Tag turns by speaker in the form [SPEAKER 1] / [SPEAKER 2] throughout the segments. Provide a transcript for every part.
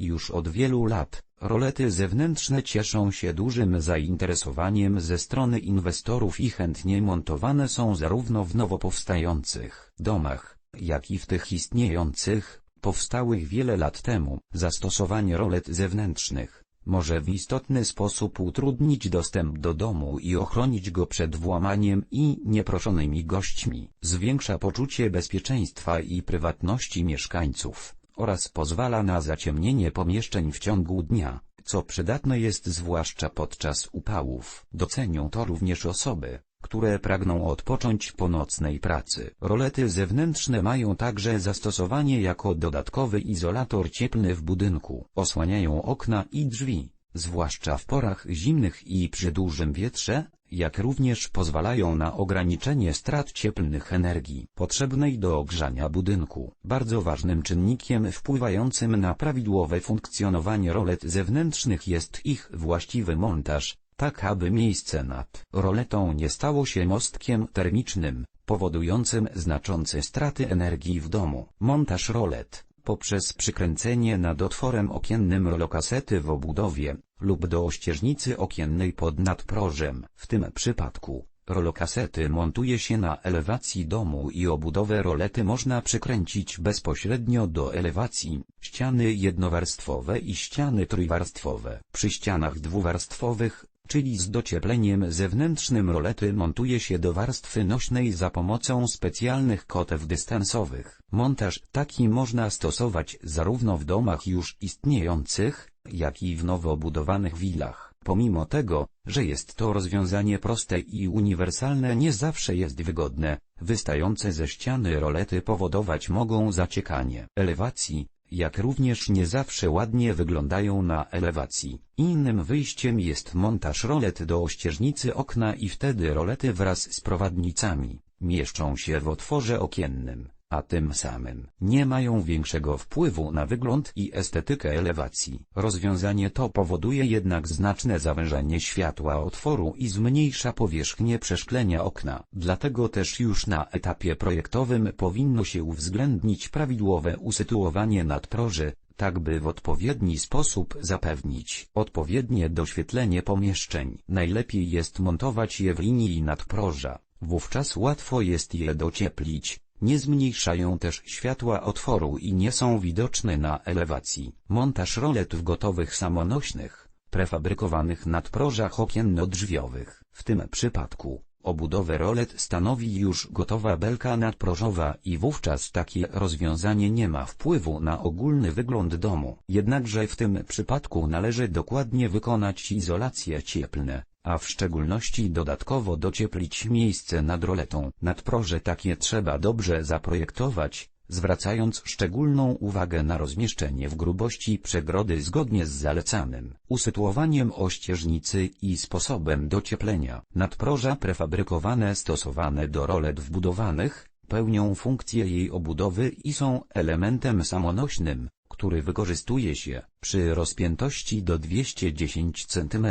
[SPEAKER 1] Już od wielu lat, rolety zewnętrzne cieszą się dużym zainteresowaniem ze strony inwestorów i chętnie montowane są zarówno w nowo powstających domach, jak i w tych istniejących, powstałych wiele lat temu. Zastosowanie rolet zewnętrznych może w istotny sposób utrudnić dostęp do domu i ochronić go przed włamaniem i nieproszonymi gośćmi. Zwiększa poczucie bezpieczeństwa i prywatności mieszkańców oraz pozwala na zaciemnienie pomieszczeń w ciągu dnia, co przydatne jest zwłaszcza podczas upałów. Docenią to również osoby, które pragną odpocząć po nocnej pracy. Rolety zewnętrzne mają także zastosowanie jako dodatkowy izolator cieplny w budynku. Osłaniają okna i drzwi, zwłaszcza w porach zimnych i przy dużym wietrze, jak również pozwalają na ograniczenie strat cieplnych energii potrzebnej do ogrzania budynku. Bardzo ważnym czynnikiem wpływającym na prawidłowe funkcjonowanie rolet zewnętrznych jest ich właściwy montaż, tak aby miejsce nad roletą nie stało się mostkiem termicznym, powodującym znaczące straty energii w domu. Montaż rolet, poprzez przykręcenie nad otworem okiennym rolokasety w obudowie, lub do ościeżnicy okiennej pod nadprożem. W tym przypadku, rolokasety montuje się na elewacji domu i obudowę rolety można przykręcić bezpośrednio do elewacji, ściany jednowarstwowe i ściany trójwarstwowe. Przy ścianach dwuwarstwowych, czyli z dociepleniem zewnętrznym rolety montuje się do warstwy nośnej za pomocą specjalnych kotew dystansowych. Montaż taki można stosować zarówno w domach już istniejących, jak i w nowo budowanych willach. Pomimo tego, że jest to rozwiązanie proste i uniwersalne nie zawsze jest wygodne, wystające ze ściany rolety powodować mogą zaciekanie elewacji, jak również nie zawsze ładnie wyglądają na elewacji. Innym wyjściem jest montaż rolet do ościeżnicy okna i wtedy rolety wraz z prowadnicami mieszczą się w otworze okiennym a tym samym nie mają większego wpływu na wygląd i estetykę elewacji. Rozwiązanie to powoduje jednak znaczne zawężenie światła otworu i zmniejsza powierzchnię przeszklenia okna. Dlatego też już na etapie projektowym powinno się uwzględnić prawidłowe usytuowanie nadproży, tak by w odpowiedni sposób zapewnić odpowiednie doświetlenie pomieszczeń. Najlepiej jest montować je w linii nadproża, wówczas łatwo jest je docieplić, nie zmniejszają też światła otworu i nie są widoczne na elewacji. Montaż roletów gotowych samonośnych, prefabrykowanych nadprożach okienno-drzwiowych. W tym przypadku, obudowę rolet stanowi już gotowa belka nadprożowa i wówczas takie rozwiązanie nie ma wpływu na ogólny wygląd domu. Jednakże w tym przypadku należy dokładnie wykonać izolacje cieplne, a w szczególności dodatkowo docieplić miejsce nad roletą. Nadproże takie trzeba dobrze zaprojektować, zwracając szczególną uwagę na rozmieszczenie w grubości przegrody zgodnie z zalecanym usytuowaniem ościeżnicy i sposobem docieplenia. Nadproża prefabrykowane stosowane do rolet wbudowanych, pełnią funkcję jej obudowy i są elementem samonośnym, który wykorzystuje się przy rozpiętości do 210 cm.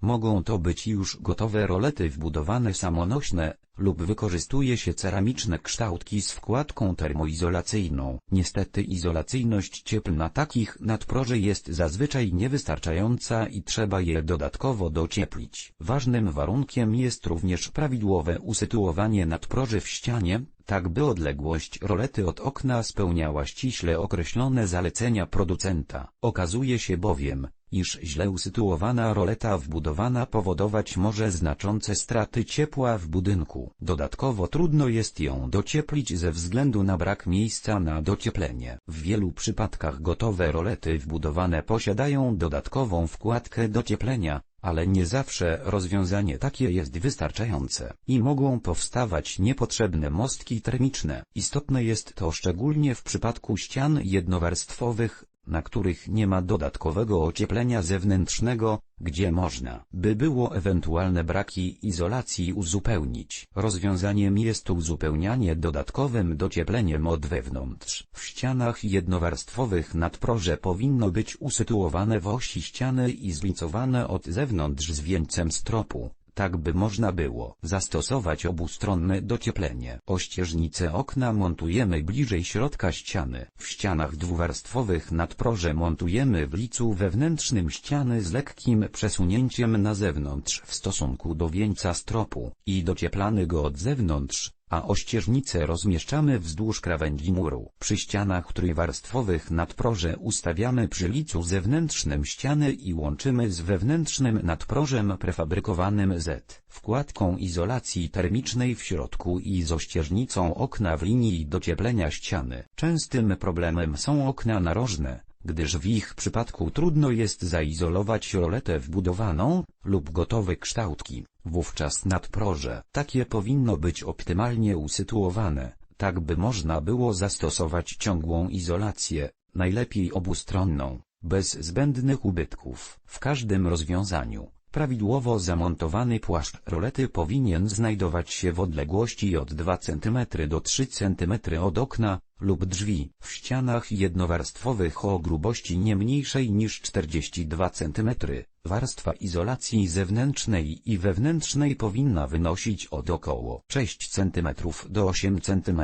[SPEAKER 1] Mogą to być już gotowe rolety wbudowane samonośne, lub wykorzystuje się ceramiczne kształtki z wkładką termoizolacyjną. Niestety izolacyjność cieplna takich nadproży jest zazwyczaj niewystarczająca i trzeba je dodatkowo docieplić. Ważnym warunkiem jest również prawidłowe usytuowanie nadproży w ścianie, tak by odległość rolety od okna spełniała ściśle określone zalecenia producenta. Okazuje się bowiem, iż źle usytuowana roleta wbudowana powodować może znaczące straty ciepła w budynku. Dodatkowo trudno jest ją docieplić ze względu na brak miejsca na docieplenie. W wielu przypadkach gotowe rolety wbudowane posiadają dodatkową wkładkę docieplenia, ale nie zawsze rozwiązanie takie jest wystarczające i mogą powstawać niepotrzebne mostki termiczne. Istotne jest to szczególnie w przypadku ścian jednowarstwowych, na których nie ma dodatkowego ocieplenia zewnętrznego, gdzie można by było ewentualne braki izolacji uzupełnić. Rozwiązaniem jest uzupełnianie dodatkowym dociepleniem od wewnątrz. W ścianach jednowarstwowych nadproże powinno być usytuowane w osi ściany i zlicowane od zewnątrz z wieńcem stropu tak by można było zastosować obustronne docieplenie. Ościeżnice okna montujemy bliżej środka ściany. W ścianach dwuwarstwowych nadproże montujemy w licu wewnętrznym ściany z lekkim przesunięciem na zewnątrz w stosunku do wieńca stropu i docieplamy go od zewnątrz, a ościeżnice rozmieszczamy wzdłuż krawędzi muru. Przy ścianach trójwarstwowych nadproże ustawiamy przy licu zewnętrznym ściany i łączymy z wewnętrznym nadprożem prefabrykowanym Z, wkładką izolacji termicznej w środku i z ościeżnicą okna w linii docieplenia ściany. Częstym problemem są okna narożne, gdyż w ich przypadku trudno jest zaizolować roletę wbudowaną, lub gotowe kształtki, wówczas nadproże takie powinno być optymalnie usytuowane, tak by można było zastosować ciągłą izolację, najlepiej obustronną, bez zbędnych ubytków. W każdym rozwiązaniu, prawidłowo zamontowany płaszcz rolety powinien znajdować się w odległości od 2 cm do 3 cm od okna, lub drzwi, w ścianach jednowarstwowych o grubości nie mniejszej niż 42 cm. Warstwa izolacji zewnętrznej i wewnętrznej powinna wynosić od około 6 cm do 8 cm.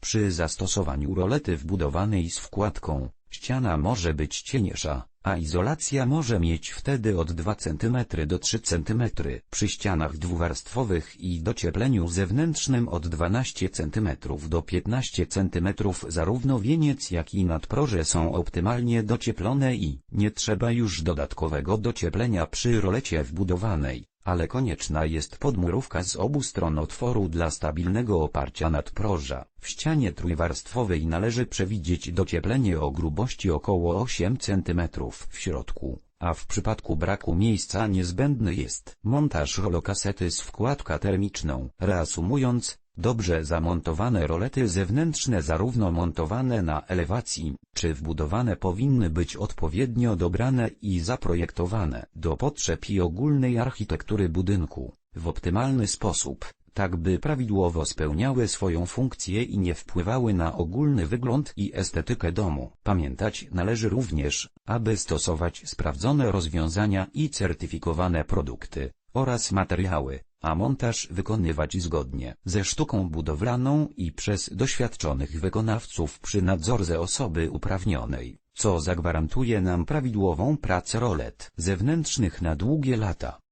[SPEAKER 1] Przy zastosowaniu rolety wbudowanej z wkładką, ściana może być cieńsza, a izolacja może mieć wtedy od 2 cm do 3 cm. Przy ścianach dwuwarstwowych i dociepleniu zewnętrznym od 12 cm do 15 cm zarówno wieniec jak i nadproże są optymalnie docieplone i nie trzeba już dodatkowego docieplenia przy rolecie wbudowanej ale konieczna jest podmurówka z obu stron otworu dla stabilnego oparcia nadproża. W ścianie trójwarstwowej należy przewidzieć docieplenie o grubości około 8 cm w środku, a w przypadku braku miejsca niezbędny jest montaż rolokasety z wkładką termiczną. Reasumując, Dobrze zamontowane rolety zewnętrzne zarówno montowane na elewacji, czy wbudowane powinny być odpowiednio dobrane i zaprojektowane do potrzeb i ogólnej architektury budynku, w optymalny sposób, tak by prawidłowo spełniały swoją funkcję i nie wpływały na ogólny wygląd i estetykę domu. Pamiętać należy również, aby stosować sprawdzone rozwiązania i certyfikowane produkty, oraz materiały a montaż wykonywać zgodnie ze sztuką budowlaną i przez doświadczonych wykonawców przy nadzorze osoby uprawnionej, co zagwarantuje nam prawidłową pracę rolet zewnętrznych na długie lata.